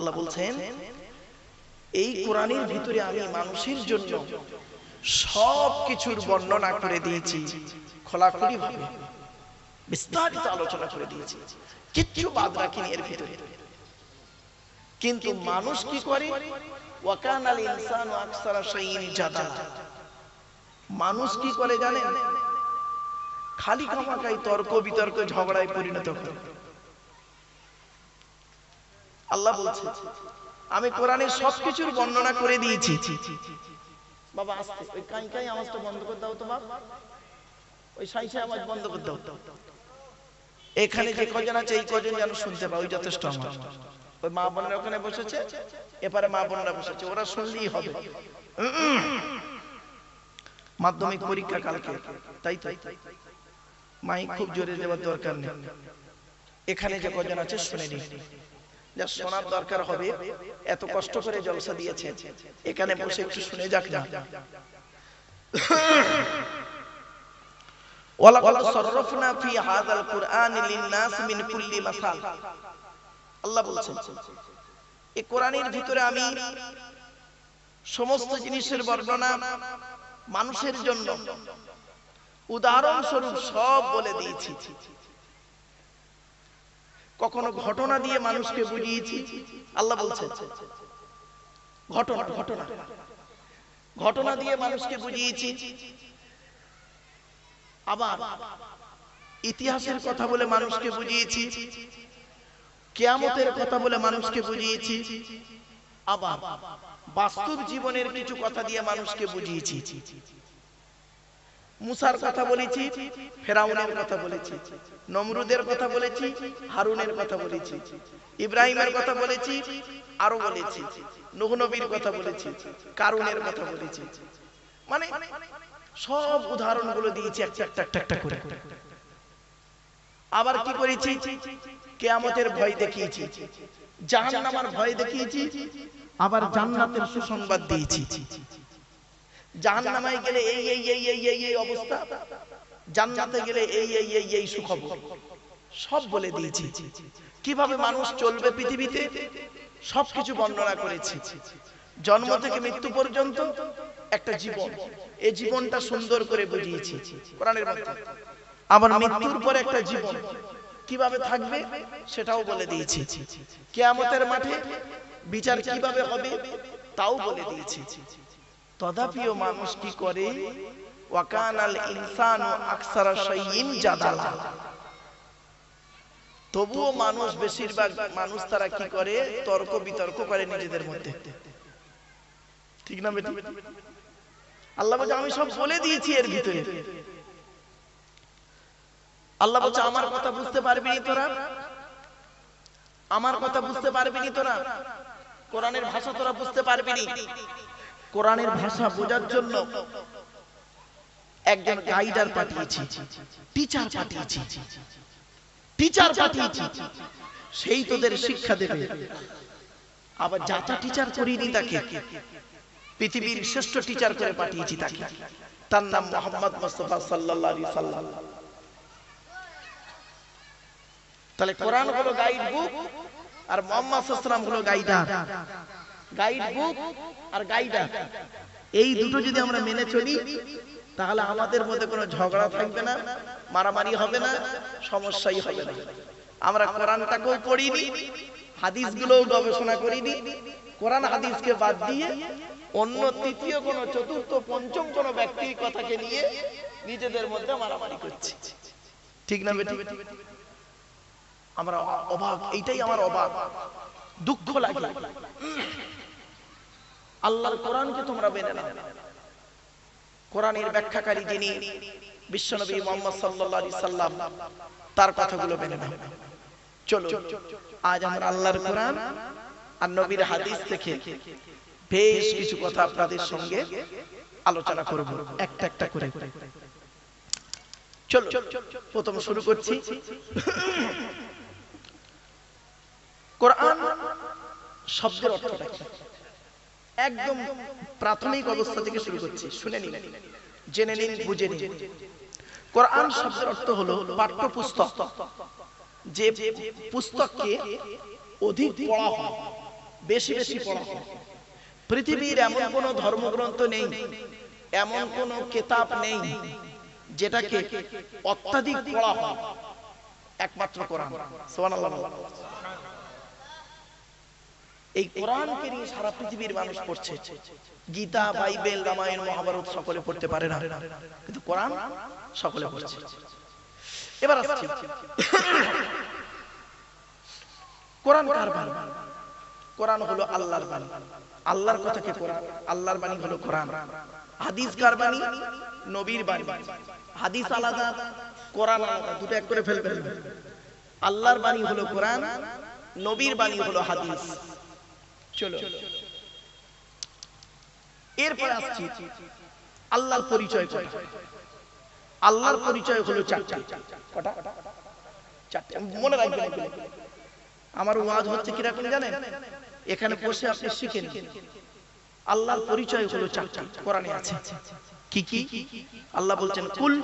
আল্লাহ বলছেন, এই কোরআনের ভিতরে আমি মানুষের জন্য সব কিছুর বর্ণনা করে দিয়েছি, খোলাখুলি ভাবে। বিস্তারিত আলোচনা করে দিয়েছি, কিচ্ছু বাদ রাখিনি এর ভিতরে। কিন্তু মানুষ কি করে? ওয়াকান ইনসানু আকসারা শাইইন জাদালা মানুষ কি করে জানেন? খালি খামাকাই তর্ক বিতর্ক ঝগড়ায় পরিণত করে আল্লাহ বলছে, আমি কোরআনের সবকিছুর বর্ণনা করে দিয়েছি। বাবা, আস্তে, ওই কাই কাই আওয়াজটা বন্ধ করে দাও তো বাবা ওই সাই সাই আওয়াজ বন্ধ করে দাও। এখানে যে কজন আছে, এই কজন যেন শুনতে পাও ওই যথেষ্ট আমার। ওই মা বোনেরা ওখানে বসেছে, এপারে মা বোনেরা বসেছে, ওরা শুনলেই হবে। মাধ্যমিক পরীক্ষা কালকে, তাই তাই মাই খুব জোরে দেওয়ার দরকার নেই। এখানে যে কজন আছে, শুনে নিন। শোনার দরকার হবে, এত কষ্ট করে জলসা দিয়েছে। এখানে বসে একটু শুনে যাক না। কোরআনের ভিতরে আমি সমস্ত জিনিসের বর্ণনা মানুষের জন্য উদাহরণস্বরূপ সব বলে দিয়েছি। কখনো ঘটনা দিয়ে মানুষকে বুঝিয়েছি। আল্লাহ বলছেন, ঘটনা ঘটনা। ঘটনা দিয়ে মানুষকে বুঝিয়েছি। আবার ইতিহাসের কথা বলে মানুষকে বুঝিয়েছি। কেয়ামতের কথা বলে মানুষকে বুঝিয়েছি। আবার বাস্তব জীবনের কিছু কথা দিয়ে মানুষকে বুঝিয়েছি। মুসার কথা বলেছি, ফেরাউনের কথা বলেছি, নমরুদের কথা বলেছি, হারুনের কথা বলেছি, ইব্রাহিমের কথা বলেছি, আরও বলেছি, নুহ নবীর কথা বলেছি, কারুনের কথা বলেছি। মানে সব উদাহরণগুলো দিয়েছি একটা একটা একটা একটা করে। আবার কি করেছি? কেয়ামতের ভয় দেখিয়েছি, জাহান্নামার ভয় দেখিয়েছি, আবার জান্নাতের সুসংবাদ দিয়েছি। জাহান্নামায় গেলে এই এই এই এই এই এই অবস্থা। জান্নাতে গেলে এই এই এই এই সুখবর। সব বলে দিয়েছি। কীভাবে মানুষ চলবে পৃথিবীতে বর্ণনা করেছি। জন্ম থেকে মৃত্যু পর্যন্ত একটা জীবন। এই জীবনটা সুন্দর করে বুঝিয়েছি কোরআনের মধ্যে। আবার মৃত্যুর পরে একটা জীবন। কীভাবে থাকবে সেটাও বলে দিয়েছি। কেয়ামতের মাঠে বিচার কীভাবে হবে, তাও বলে দিয়েছি। তথাপিও মানুষ কি করে? ওয়াকানাল ইনসানু আকসারা শাইইন জাদালা। তবুও মানুষ বেশিরভাগ মানুষ তারা কি করে? তর্ক বিতর্ক করে নিজেদের মধ্যে। ঠিক না বেটি? আল্লাহ বলছে আমি সব বলে দিয়েছি এর ভিতরে। আল্লাহ বলছে আমার কথা বুঝতে পারবি নি তোরা? আমার কথা বুঝতে পারবি নি তোরা? কোরআনের ভাষা তোরা বুঝতে পারবি নি? কোরআনের ভাষা বোঝার জন্য একজন গাইডার পাঠিয়েছি, টিচার পাঠিয়েছি টিচার পাঠিয়েছি। সেই তোদের শিক্ষা দেবে। আবার যাতা টিচার করিনি তাকে পৃথিবীর শ্রেষ্ঠ টিচার করে পাঠিয়েছি তাকে। তার নাম মোহাম্মদ মুস্তাফা সাল্লাল্লাহু আলাইহি সাল্লাম। তাহলে কোরআন হলো গাইড বুক আর মোহাম্মদ হলো গাইডার গাইড বুক আর গাইডার এই দুটো যদি আমরা মেনে চলি, তাহলে আমাদের মধ্যে কোনো ঝগড়া থাকবে না, মারামারি হবে না, সমস্যাই হবে না। আমরা কোরআনটাকেও পড়িনি, হাদিসগুলোও গবেষণা করিনি। কোরআন হাদিসকে বাদ দিয়ে অন্য তৃতীয় কোন, চতুর্থ, পঞ্চম কোন ব্যক্তির কথাকে নিয়ে নিজেদের মধ্যে মারামারি করছি। ঠিক না বেটি? আমরা অভাব এইটাই আমার অভাব দুঃখ লাগে। আল্লাহর কোরআনকে তোমরা মেনে নাও। কোরআনের ব্যাখ্যাকারী যিনি বিশ্বনবী মোহাম্মদ সাল্লাল্লাহু আলাইহি সাল্লাম, তার কথাগুলো মেনে নাও। চলো, আজ আমরা আল্লাহর কোরআন আর নবীর হাদিস থেকে বেশ কিছু কথা আপনাদের সঙ্গে আলোচনা করব, একটা একটা করে। চলো, প্রথম শুরু করছি। কোরআন শব্দের অর্থটা কি? একদম প্রাথমিক অবস্থা থেকে শুরু করছি। শুনে নিন, জেনে নিন, বুঝে নিন। কোরআন শব্দের অর্থ হলো পাঠ্যপুস্তক। যে পুস্তককে অধিক পড়া হয়, বেশি বেশি পড়া হয়। পৃথিবীর এমন কোন ধর্মগ্রন্থ নেই, এমন কোন কেতাব নেই, যেটাকে অত্যাধিক পড়া হয়। একমাত্র কোরআন। সুবহানাল্লাহ। বলো। এই কোরআনকে নিয়ে সারা পৃথিবীর মানুষ পড়ছে। গীতা, বাইবেল, রামায়ণ, মহাভারত সকলে পড়তে পারে না। কিন্তু কোরআন সকলে পড়ছে। এবার আসছি। কোরআন কার বাণী? কোরআন হলো আল্লাহর বাণী। আল্লাহর কথাকে কোরআন, আল্লাহর বাণী হলো কোরআন। হাদিস কার বাণী? নবীর বাণী। হাদিস আলাদা, কোরআন আলাদা, দুটো এক করে ফেলবেন। আল্লাহর বাণী হলো কোরআন, নবীর বাণী হলো হাদিস। চলো। এরপর আসছি আল্লাহর পরিচয় আল্লাহর পরিচয় হলো চারটা। কটা? চারটা। মনে রাখবেন। আমার ওয়াজ হচ্ছে কীরকম জানেন? এখানে বসে আপনি শিখেন আল্লাহর পরিচয় হলো চারটা। কোরআনে আছে। কি কি? আল্লাহ বলছেন কুল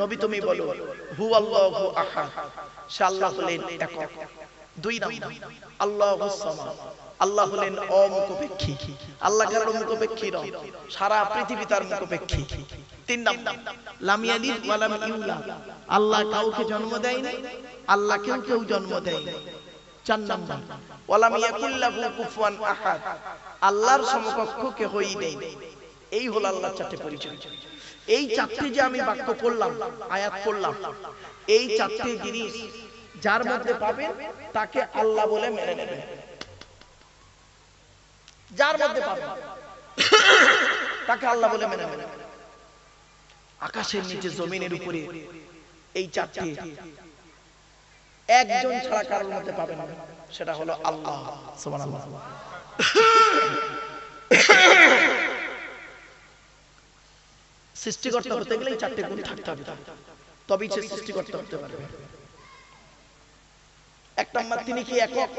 নবী তুমি বলো। হু আল্লাহু আহাদ। সে আল্লাহ হলেন একক। দুই আল্লাহু সামাদ। আল্লাহ হলেন অমুখপেক্ষী। আল্লাহ কারোর মুখপেক্ষী নয় সারা পৃথিবী তার মুখপেক্ষী। তিন নাম্বার আল্লাহ কাউকে জন্ম দেয়নি আল্লাহ কেউ কেউ জন্ম দেয়নি চার আল্লাহর কেহই নেই। এই হলো আল্লাহর পরিচয়। এই চারটে যে আমি বাক্য পড়লাম, আয়াত পড়লাম, এই চারটে জিনিস যার মধ্যে পাবেন, তাকে আল্লাহ বলে মেনে নেবেন। যার মধ্যে তাকে আল্লাহ বলে মেনে নেবেন আকাশের নিচে জমিনের উপরে এই চারটে একজন ছাড়া কারোর মধ্যে পাবেন সেটা হলো আল্লাহ। সৃষ্টিকর্তা হতে গেলে চারটে গুণ থাকতে হবে তবেই সে সৃষ্টিকর্তা হতে পারবে। এক নম্বর, তিনি কি একক?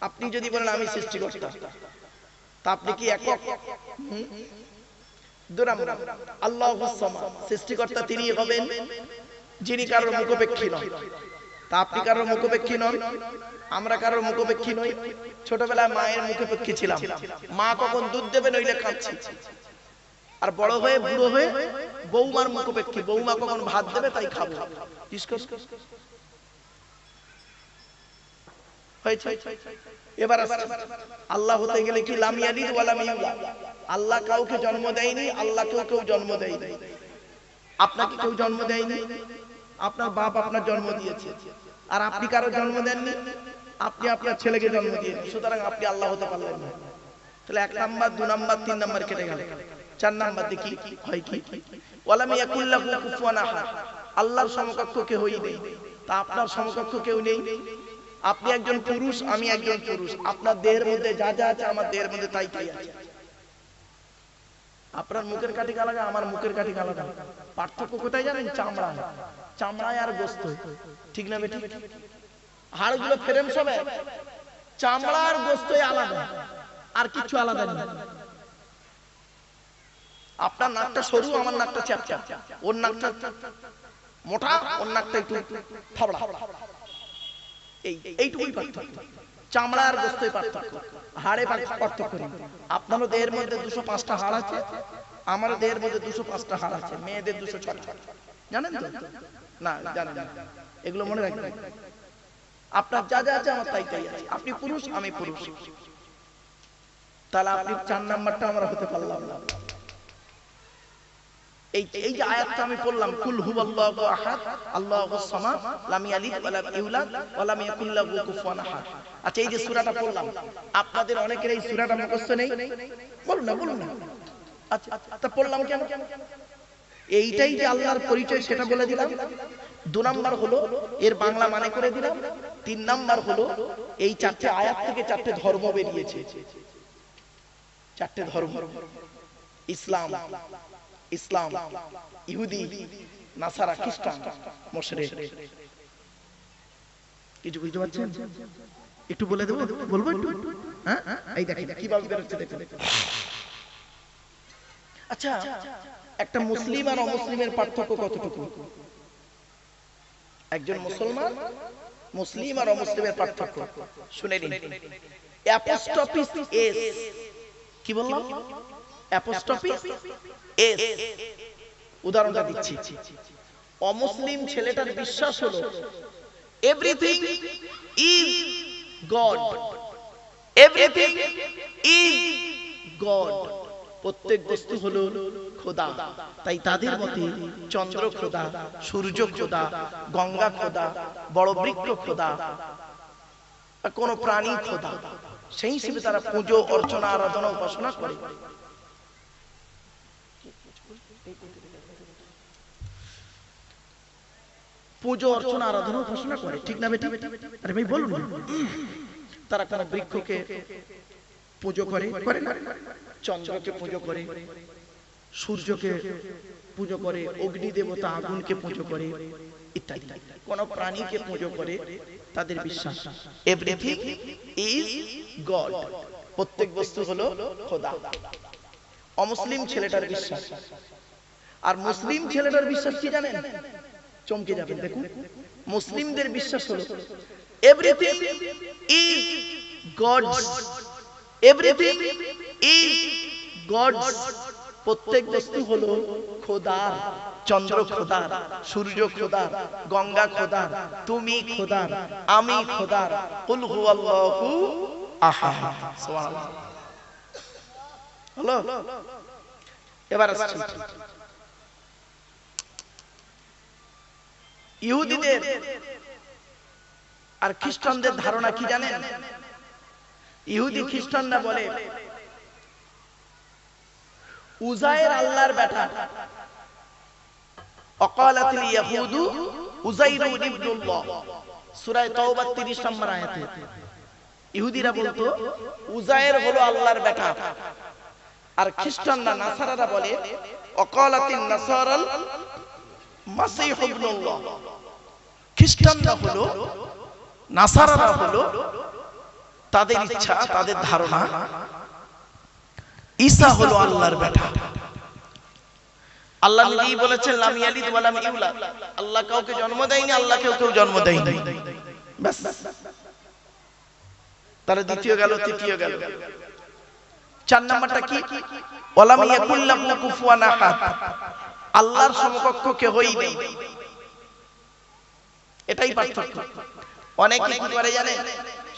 আপনি যদি বলেন আমি সৃষ্টিকর্তা তা আপনি কি একক? হুম? দু নম্বর আল্লাহু সামাদ। সৃষ্টিকর্তা তিনি হবেন যিনি কারোর মুখপেক্ষী নন। তা আপনি কারোর মুখপেক্ষী নন? আমরা কারোর মুখপেক্ষী নই। ছোটবেলায় মায়ের মুখপেক্ষী ছিলাম। মা কখন দুধ দেবে নইলে খাচ্ছি। আর বড় হয়ে বুড়ো হয়ে বৌমার মুখপেক্ষী। বৌমা কখন ভাত দেবে তাই খাব। হয়েছে? এবার আল্লাহ হতে গেলে কি লাম ইয়ালিদ ওয়া আল্লাহ কাউকে জন্ম দেয়নি আল্লাহ কেউ কেউ জন্ম দেয়নি। আপনাকে কেউ জন্ম দেয়নি? আপনার বাপ আপনার জন্ম দিয়েছে। আর আপনি কারও জন্ম দেননি? আপনি আপনার ছেলেকে জন্ম দিয়েছেন। সুতরাং আপনি আল্লাহ হতে পারলেন না। তাহলে এক নাম্বার, দু নাম্বার, তিন নাম্বার কেটে গেল। চার নাম্বার দেখি, হয় কি? ওয়ালাম ইয়াকুল্লাহু কুফুয়ান আল্লাহর সমকক্ষ কেউই নেই। তা আপনার সমকক্ষ কেউ নেই? আপনি একজন পুরুষ, আমি একজন পুরুষ। আপনার দেহের মধ্যে যা যা আছে আমার দেহের মধ্যে তাই তাই আছে। আপনার মুখের কাঠি আলাদা, আমার মুখের কাঠি আলাদা। পার্থক্য কোথায় জানেন? চামড়ায় চামড়ায় আর গোস্ত। ঠিক না বেটি হাড়গুলো ফ্রেম সবে চামড়া আর গোস্তই আলাদা। আর কিছু আলাদা নেই। আপনার নাকটা সরু, আমার নাকটা চ্যাপচা ওর নাকটা মোটা, ওর নাকটা একটু থাবড়া। এই এইটুকুই পার্থক্য। চামড়া আর গোস্তই পার্থক্য। হাড়ে পার্থক্য দেহের মধ্যে দুশো পাঁচটা হাড় আছে, আমারও দেহের মধ্যে দুশো পাঁচটা হাড় আছে, মেয়েদের দুশো ছটা জানেন তো? না, জানেন এগুলো মনে রাখবেন। আপনার যা যা আছে আমার তাই তাই আছে। আপনি পুরুষ, আমি পুরুষ। তাহলে আপনি চার নাম্বারটা আমরা হতে পারলাম না। এই যে আমি আচ্ছা আপনাদের অনেকের এই মুখস্থ নেই? বলুন না বলুন না। আচ্ছা পড়লাম কেন? এইটাই যে আল্লাহর পরিচয়, সেটা বলে দিলাম। দু নাম্বার হলো, এর বাংলা মানে করে দিলাম। তিন নাম্বার হলো, এই চারটে আয়াত থেকে চারটে ধর্ম বেরিয়েছে। চারটে ধর্ম। ইসলাম। ইসলাম ইহুদি নাসারা খ্রিস্টান মোশরেক। কিছু বুঝতে পারছেন? একটু বলে দেবো বলব একটু? হ্যাঁ? এই দেখেন কীভাবে বেরোচ্ছে দেখুন। আচ্ছা একটা মুসলিম আর অমুসলিমের পার্থক্য কতটুকু? একজন মুসলমান মুসলিম আর অমুসলিমের পার্থক্য। শুনে নিন। অ্যাপোস্টপিস এস কি বললাম? অ্যাপোস্টপিস উদাহরণটা দিচ্ছি। অমুসলিম ছেলেটার বিশ্বাস হলো everything is God everything is God প্রত্যেক বস্তু হলো খোদা। তাই তাদের মতে চন্দ্র খোদা, সূর্য খোদা, গঙ্গা খোদা, বড় বৃক্ষ খোদা, কোন প্রাণী খোদা। সেই হিসেবে তারা পুজো, অর্চনা, আরাধনা, উপাসনা করে। পুজো অর্চনা, আরাধনা, উপাসনা করে। ঠিক না বেটা? আরে ভাই, বলুন তারা কোন বৃক্ষকে পুজো করে করে? চন্দ্রকে পুজো করে, সূর্যকে পুজো করে, অগ্নি দেবতা আগুনকে পুজো করে, ইত্যাদি। কোন প্রাণীকে পুজো করে তাদের বিশ্বাস। এভরিথিং ইজ গড প্রত্যেক বস্তু হলো খোদা। অমুসলিম ছেলেটার বিশ্বাস। আর মুসলিম ছেলেটার বিশ্বাস কি জানেন? চমকে যাবেন দেখুন। মুসলিমদের বিশ্বাস হলো everything is God's. Everything is God's. প্রত্যেক বস্তু হলো খোদার চন্দ্র খোদার সূর্য খোদার গঙ্গা খোদার তুমি খোদার আমি খোদার কুল হুয়াল্লাহু আহাদ সুবহানাল্লাহ। হলো এবার আসছি। ইহুদিদের আর খ্রিস্টানদের ধারণা কি জানেন? ইহুদি খ্রিস্টানরা বলে, উজায়ের আল্লাহর বেটা অকালাতিল ইয়াহুদু ইবনুল্লাহ। সূরা তাওবা 30 নম্বর আয়াতে। ইহুদিরা বলতো, উজায়ের হলো আল্লাহর বেটা আর খ্রিস্টানরা, নাসারারা বলে, অকালাতিন নাসারাল খ্রিস্টানরা হলো, নাসারারা হলো, তাদের ইচ্ছা, তাদের ধারণা, ঈসা হলো আল্লাহর বেটা। আল্লাহ নিজেই বলেছেন, লাম ইয়ালিদ ওয়া লাম ইউলাদ। আল্লাহ কাউকে জন্ম দেয়নি, আল্লাহ কেউ কেউ জন্ম দেয়নি। ব্যাস। তাহলে দ্বিতীয় গেল, তৃতীয় গেল। চার নাম্বারটা কি? ওয়ালাম ইয়াকুল্লাহু কুফুয়ান আহাদ। আল্লাহর সমকক্ষ কেউই নেই এটাই পার্থক্য। অনেকে কি করে জানেন?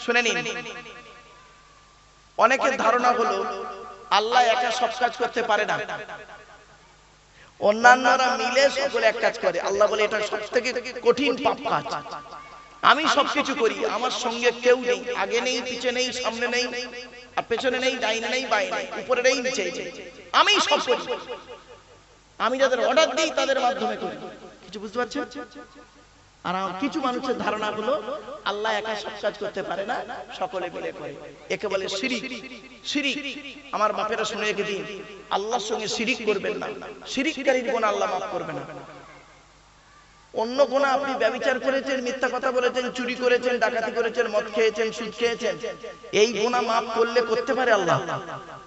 শুনে নিন। অনেকের ধারণা হলো আল্লাহ একা সব কাজ করতে পারে না। অন্যান্যরা মিলে সকলে এক কাজ করে। আল্লাহ বলে এটা সব থেকে কঠিন পাপ কাজ। আমি সবকিছু করি আমার সঙ্গে কেউ নেই আগে নেই পিছে নেই সামনে নেই আর পেছনে নেই ডাইনে নেই বাইরে নেই। উপরে নেই নিচে আমি সব করি। আমি যাদের অর্ডার দিই তাদের মাধ্যমে করি। কিছু বুঝতে পারছেন? আর কিছু মানুষের ধারণা হলো আল্লাহ একা সব কাজ করতে পারে না সকলে মিলে করে। একে বলে শিরিক। শিরিক। আমার বাপেরা শুনে রেখে দিন। আল্লাহর সঙ্গে শিরিক করবেন না। শিরিককারীর গুণ আল্লাহ মাফ করবে না। অন্য কোন আপনি ব্যবচার করেছেন মিথ্যা কথা বলেছেন চুরি করেছেন ডাকাতি করেছেন মদ খেয়েছেন সুদ খেয়েছেন এই গুণা মাফ করলে করতে পারে আল্লাহ।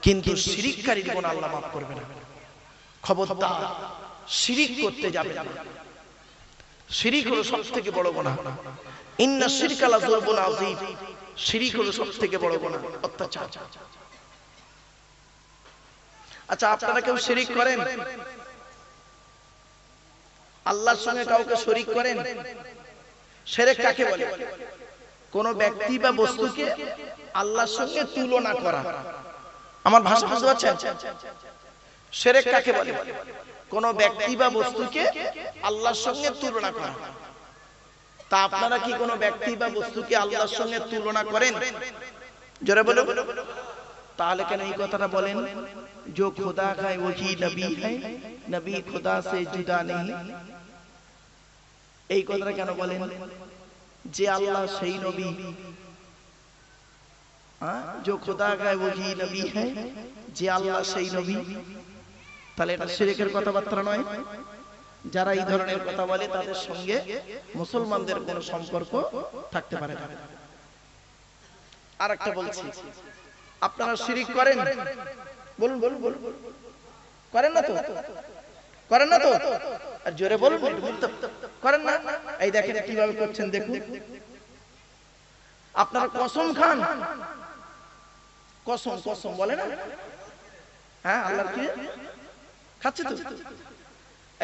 কিন্তু শিরিককারীর গুণ আল্লাহ মাফ করবে না খবরদার, শিরিক করতে যাবে। না শিরিক হলো সব থেকে বড় গুনাহ। ইন্না শিরকা লা যুরবুন আযীম। শিরিক হলো সব থেকে বড় গুনাহ, অত্যাচার। আচ্ছা আপনারা কেউ শিরিক করেন? আল্লাহর সঙ্গে কাউকে শরীক করেন? শিরক কাকে বলে? কোন ব্যক্তি বা বস্তুকে আল্লাহর সঙ্গে তুলনা করা। আমার ভাষা বুঝতে পারছেন? শিরক কাকে বলে কোন ব্যক্তি বা বস্তুকে আল্লাহর সঙ্গে তুলনা করা তা আপনারা কি কোন ব্যক্তি বা বস্তুকে আল্লাহর সঙ্গে তুলনা করেন জোরে বলো তাহলে কেন এই কথাটা বলেন जो खुदा का है वही नबी है नबी खुदा से जुदा नहीं এই কথাটা কেন বলেন যে আল্লাহ সেই নবী হ্যাঁ जो खुदा का है वही नबी है যে আল্লাহ সেই নবী তাহলে এটা শিরকের কথাবার্তা নয়। যারা এই ধরনের কথা বলে, তাদের সঙ্গে মুসলমানদের কোনো সম্পর্ক থাকতে পারে না। আর একটা বলছি, আপনারা শিরিক করেন? বলুন বলুন বলুন। করেন না তো? করেন না তো? আর জোরে বলুন করেন না? এই দেখেন কীভাবে করছেন, দেখুন। আপনারা কসম খান? কসম কসম, বলে না? হ্যাঁ আল্লাহর কি? খাচ্ছে তো?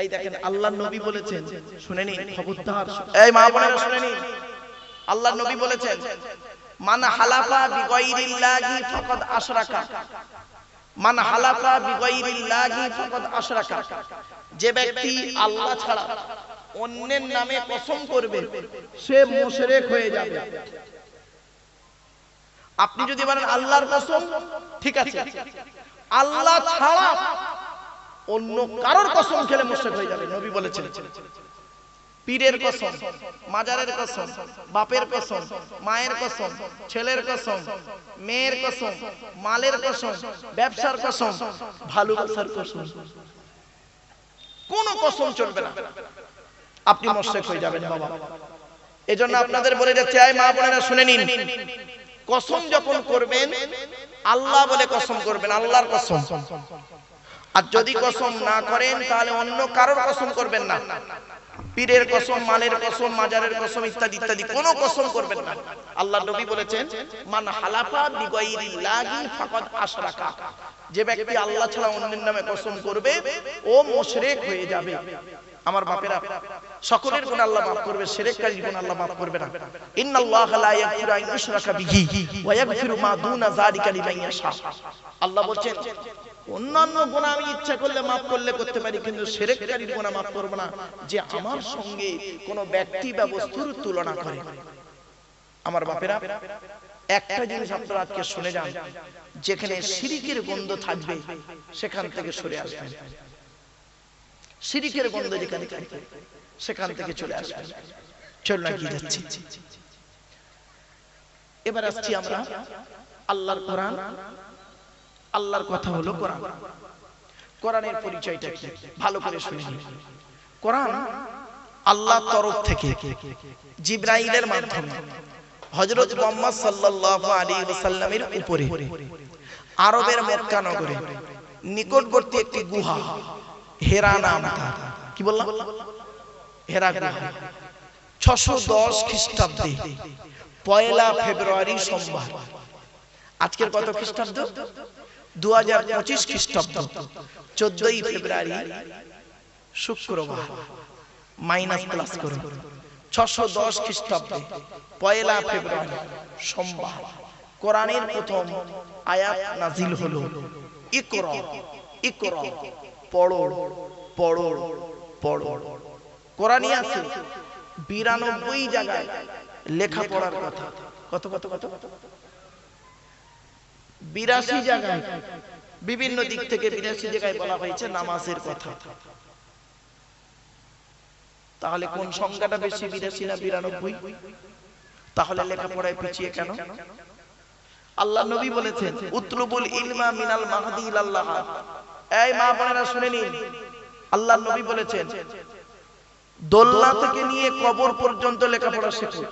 এই দেখেন আল্লাহর নবী বলেছেন শুনে নিন খবরদার এই মা বোনেরা শুনে নিন। আল্লাহর নবী বলেছেন মান হালাফা বিগাইরিল্লাহি ফাকাদ আশরাকা। মান হালাফা বিগাইরিল্লাহি ফাকাদ আশরাকা। যে ব্যক্তি আল্লাহ ছাড়া অন্যের নামে কসম করবে সে মুশরিক হয়ে যাবে। আপনি যদি বলেন আল্লাহর কসম ঠিক আছে। আল্লাহ ছাড়া অন্য কারোর কসম খেলে মুশরিক হয়ে যাবে, নবী বলেছেন। পীরের কসম, মাজারের কসম, বাপের কসম, মায়ের কসম, ছেলের কসম, মেয়ের কসম, মালের কসম, ব্যবসার কসম ভালোবাসার কসম। কোন কসম চলবে না। আপনি মোশেক হয়ে যাবেন বাবা। এজন্য আপনাদের বলে যাচ্ছে, আয় মা বোনেরা, শুনে নিন। কসম যখন করবেন, আল্লাহ বলে কসম করবেন, আল্লাহর কসম। আর যদি কসম না করেন, তাহলে অন্য কারোর কসম করবেন না। পীরের কসম, মালের কসম, মাজারের কসম ইত্যাদি ইত্যাদি, কোনো কসম করবেন না। আল্লাহ নবী বলেছেন, মান হালাফা বিগাইরিল্লাহি ফাকাদ আশরাকা। যে ব্যক্তি আল্লাহ ছাড়া অন্যের নামে কসম করবে, ও মুশরিক হয়ে যাবে। আমার বাপেরা সকলের গুণ আল্লাহ মাফ করবে শিরককারীর গুণ আল্লাহ মাফ করবে না। ইন্নাল্লাহ লা ইয়াগফিরু আন ইউশরাকা বিহি ওয়া ইয়াগফিরু মা দুনা যালিকা লিমান ইয়াশা। আল্লাহ বলছেন অন্যান্য গুনাহ আমি ইচ্ছা করলে মাফ করলে করতে পারি কিন্তু শিরককারীর গুনাহ মাফ করব না যে আমার সঙ্গে কোনো ব্যক্তি বা বস্তুর তুলনা করে। আমার বাপেরা একটা জিনিস আপনারা আজকে শুনে যান যেখানে শিরিকের গন্ধ থাকবে সেখান থেকে সরে আসবেন। শিরিকের গন্ধ যেখানে থাকবে সেখান থেকে চলে আসবেন চল না কি যাচ্ছি। এবার আসছি আমরা আল্লাহর কোরআন। আল্লাহর কথা হলো কোরআন। কোরআনের পরিচয়টা কি? ভালো করে শুনে কোরআন আল্লাহর তরফ থেকে জিব্রাইলের মাধ্যমে হযরত মুহাম্মদ সাল্লাল্লাহু আলাইহি ওয়াসাল্লামের উপরে আরবের মক্কা নগরে নিকটবর্তী একটি গুহা হেরা নাম তার কি বললাম? হেরা গুহা 610 খ্রিস্টাব্দে, পয়লা ফেব্রুয়ারি সোমবার। আজকের কত খ্রিস্টাব্দ? দু হাজার পঁচিশ খ্রিস্টাব্দ, চোদ্দই ফেব্রুয়ারি, শুক্রবার। মাইনাস প্লাস করুন। ছশো দশ খ্রিস্টাব্দে, পয়লা ফেব্রুয়ারি, সোমবার। কোরআনের প্রথম আয়াত নাজিল হলো, ইকর ইকর। বিরানব্বই জায়গায় লেখাপড়ার কথা। কত কত কত? বিরাশি জায়গায়। বিভিন্ন দিক থেকে বিরাশি জায়গায় বলা হয়েছে নামাজের কথা। তাহলে কোন সংখ্যাটা বেশি, বিরাশি না বিরানব্বই? তাহলে লেখাপড়ায় পিছিয়ে কেন? আল্লাহ নবী বলেছেন, উতলুবুল ইলমা মিনাল মাহদি ইলাল্লাহ। এই মা বোনেরা শুনে নিন। আল্লাহ নবী বলেছেন, দোলনা থেকে নিয়ে কবর পর্যন্ত লেখাপড়া শেখো।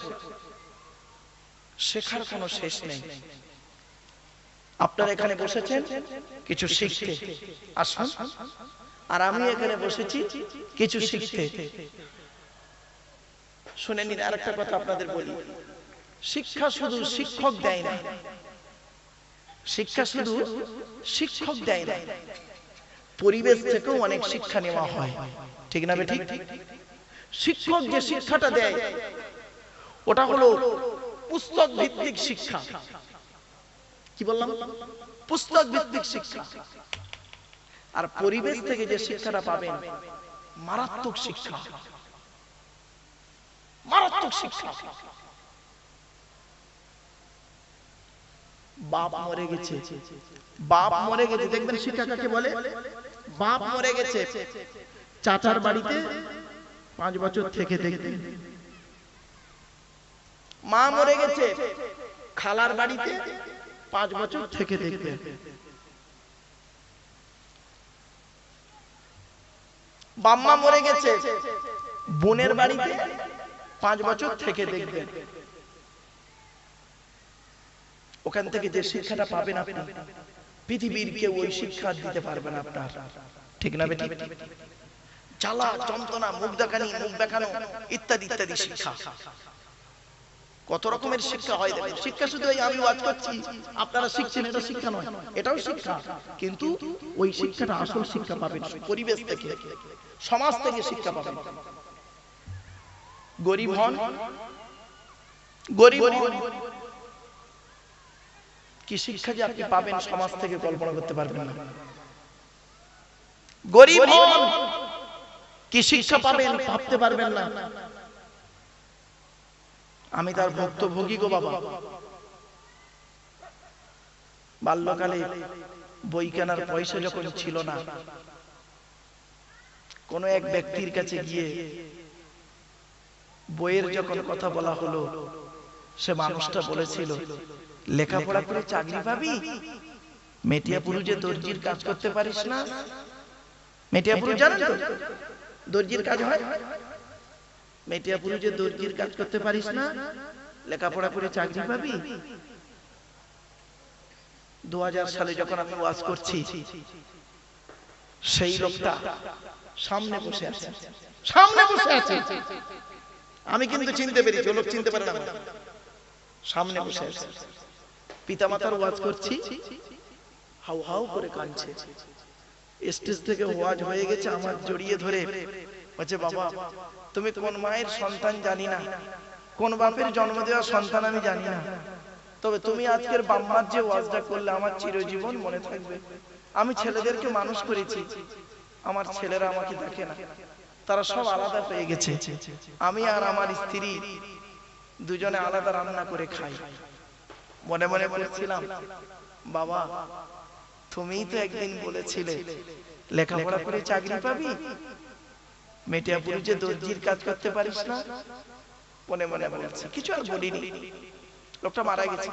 শেখার কোনো শেষ নেই। আপনারা এখানে বসেছেন, কিছু শিখতে। আসুন। আর আমি এখানে বসেছি, কিছু শিখতে। শুনে নিন, আরেকটা কথা আপনাদের বলি। শিক্ষা শুধু শিক্ষক দেয় না। শিক্ষা শুধু শিক্ষক দেয় না। পরিবেশ থেকেও অনেক শিক্ষা নেওয়া হয়। ঠিক না বেঠিক শিক্ষক যে শিক্ষাটা দেয় ওটা হলো পুস্তক ভিত্তিক শিক্ষা। কি বললাম? পুস্তক ভিত্তিক শিক্ষা। আর পরিবেশ থেকে যে শিক্ষাটা পাবেন মারাত্মক শিক্ষা। মারাত্মক শিক্ষা। বাপ মরে গেছে। বাপ মরে গেছে। দেখবেন বলে, বাপ মরে গেছে। চাচার বাড়িতে পাঁচ বছর থেকে দেখবে। মা মরে গেছে। খালার বাড়িতে পাঁচ বছর থেকে দেখবে। বাম্মা মরে গেছে। বোনের বাড়িতে পাঁচ বছর থেকে দেখবে। ওখান থেকে যে শিক্ষাটা পাবেন আপনি, পৃথিবীর কেউ ওই শিক্ষা দিতে পারবে না আপনার। ঠিক না বেটি জ্বালা, যন্ত্রণা, মুখ দেখানি, মুখ দেখানো, ইত্যাদি ইত্যাদি শিক্ষা। কত রকমের শিক্ষা হয় দেখুন শিক্ষা শুধু আমি ওয়াজ করছি, আপনারা শিখছেন, এটা শিক্ষা নয়, এটাও শিক্ষা। কিন্তু ওই শিক্ষাটা আসল শিক্ষা পাবেন পরিবেশ থেকে, সমাজ থেকে শিক্ষা পাবেন। গরিব হন, গরিব কি শিক্ষা যে আপনি পাবেন সমাজ থেকে কল্পনা করতে পারবেন না। গরিব হন কি শিক্ষা পাবেন ভাবতে পারবেন না। আমি তার ভুক্তভোগী গো বাবা। বাল্যকালে বই কেনার পয়সা যখন ছিল না কোন এক ব্যক্তির কাছে গিয়ে বইয়ের যখন কথা বলা হলো সে মানুষটা বলেছিল লেখাপড়া করে চাকরি পাবি? মেটিয়াপুরু যে দর্জির কাজ করতে পারিস না? মেটিয়াপুরু জানেন তো? দর্জির কাজ হয়? মেটিয়াপুরু যে দর্জির কাজ করতে পারিস না? লেখাপড়া করে চাকরি পাবি? দু হাজার সালে যখন আমি ওয়াজ করছি, সেই লোকটা সামনে বসে আছে। সামনে বসে আছে। আমি কিন্তু চিনতে পেরেছি লোক চিনতে পারে না সামনে বসে আছে। পিতামাতার ওয়াজ করছি হাউ হাউ করে কাঁদছে। স্টেজ থেকে ওয়াজ হয়ে গেছে আমার জড়িয়ে ধরে। বলছে বাবা তুমি কোন মায়ের সন্তান জানি না। কোন বাপের জন্ম দেওয়া সন্তান আমি জানি না। তবে তুমি আজকের বাম্মার যে ওয়াজটা করলে আমার চিরজীবন মনে থাকবে। আমি ছেলেদেরকে মানুষ করেছি। আমার ছেলেরা আমাকে দেখে না। তারা সব আলাদা পেয়ে গেছে। আমি আর আমার স্ত্রী দুজনে আলাদা রান্না করে খাই। মনে মনে বলেছিলাম বাবা, তুমিই তো একদিন বলেছিলে, লেখাপড়া করে চাকরি পাবি? মেটিয়াপুরি যে দর্জির কাজ করতে পারিস না? মনে মনে বলছি কিছু আর বলিনি। লোকটা মারা গেছে।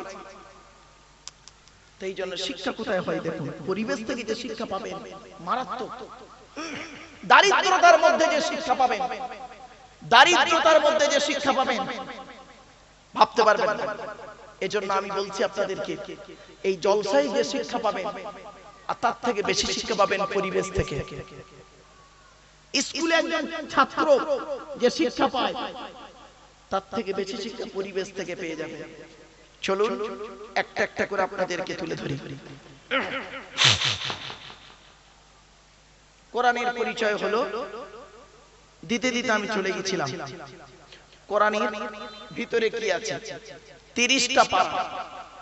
এই জন্য শিক্ষা কোথায় হয় দেখুন, পরিবেশ থেকে যে শিক্ষা পাবেন, মারাত্মক। দারিদ্রতার মধ্যে যে শিক্ষা পাবেন, দারিদ্রতার মধ্যে যে শিক্ষা পাবেন, ভাবতে পারবেন না। এজন্য আমি বলছি আপনাদেরকে এই জলসাই যে শিক্ষা পাবেন আর তার থেকে বেশি শিক্ষা পাবেন পরিবেশ থেকে। স্কুলে একজন ছাত্র যে শিক্ষা পায় তার থেকে বেশি শিক্ষা পরিবেশ থেকে পেয়ে যাবে। চলুন একটা একটা করে আপনাদেরকে তুলে ধরি। কোরআনের পরিচয় হলো দিতে দিতে আমি চলে গেছিলাম। কোরআনের ভিতরে কি আছে? তিরিশটা পারা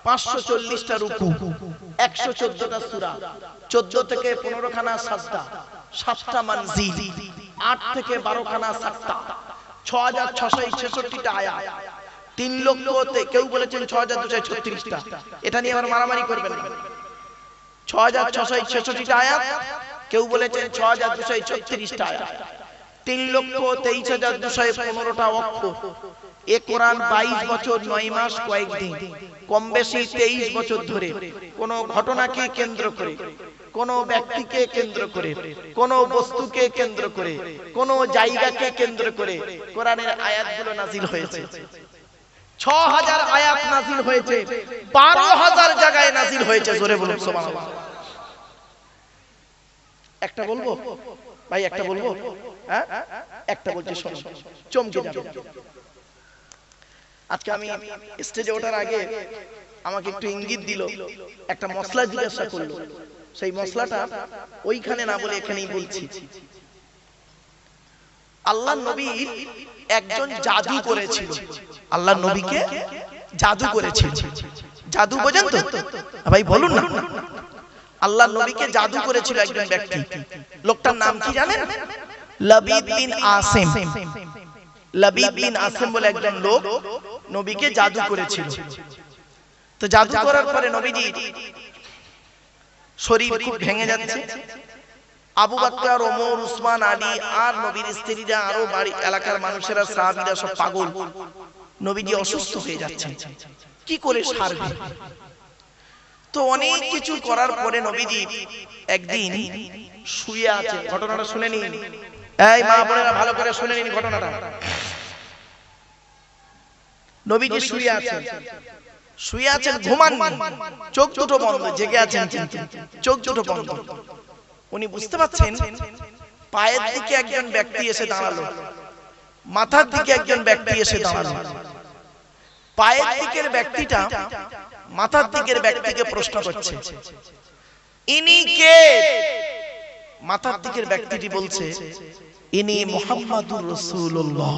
পাঁচশো চল্লিশটা রুকু একশো চোদ্দটা সুরা চোদ্দ থেকে পনেরো খানা সাতটা মানজিল আট থেকে বারো খানা সাতটা ছ হাজার ছশো ছেষট্টিটা আয়া তিন লক্ষতে কেউ বলেছেন ছ হাজার দুশো ছত্রিশটা এটা নিয়ে আবার মারামারি করবেন না। ছ হাজার ছশো ছেষট্টিটা আয়াত কেউ বলেছেন ছ হাজার দুশো ছত্রিশটা আয়াত তিন লক্ষ তেইশ হাজার দুশো পনেরোটা অক্ষর এ কোরআন বাইশ বছর, নয় মাস, কয়েকদিন। কম বেশি তেইশ বছর ধরে ঘটনাকে কেন্দ্র করে ব্যক্তিকে কেন্দ্র করে বস্তুকে কেন্দ্র করে জায়গাকে কেন্দ্র করে কোরআনের আয়াতগুলো নাজিল হয়েছে। ছ হাজার আয়াত নাজিল হয়েছে বারো হাজার জায়গায় নাজিল হয়েছে, জোরে বলুন একটা বলব? ভাই, একটা বলব? হ্যাঁ? একটা বলছি চমকে যাবে। আজকে আমি স্টেজে ওঠার আগে আমাকে একটু ইঙ্গিত দিল একটা মশলা জিজ্ঞাসা করল। সেই মশলাটা ওইখানে না বলে এখানেই বলছি। আল্লাহ নবী একজন জাদু করেছিল। আল্লাহ নবীকে জাদু করেছিল। জাদু বোঝেন তো? ভাই বলুন না। আল্লাহ নবীকে জাদু করেছিল একজন ব্যক্তি। লোকটার নাম কি জানেন? লবিদ বিন আসিম। লবিদ এলাকার মানুষেরা, সাহাবীরা সব পাগল। নবীজি অসুস্থ হয়ে যাচ্ছে কি করে সারবে? তো অনেক কিছু করার পরে নবীজি একদিন শুয়ে আছে। ঘটনাটা শুনে নিন। এই মা বোনেরা ভালো করে শুনে নিন ঘটনাটা। নবীজি শুয়ে আছেন। শুয়ে আছেন ঘুমান চোখ দুটো বন্ধ জেগে আছেন কিন্তু। চোখ দুটো বন্ধ। উনি বুঝতে পাচ্ছেন পায়ের দিকে একজন ব্যক্তি এসে দাঁড়াল। মাথার দিকে একজন ব্যক্তি এসে দাঁড়াল। পায়ের দিকের ব্যক্তিটা মাথার দিকের ব্যক্তিকে প্রশ্ন করছে। ইনি কে? মাথার দিকের ব্যক্তিটি বলছে ইনি মোহাম্মদুর রসুল্লাহ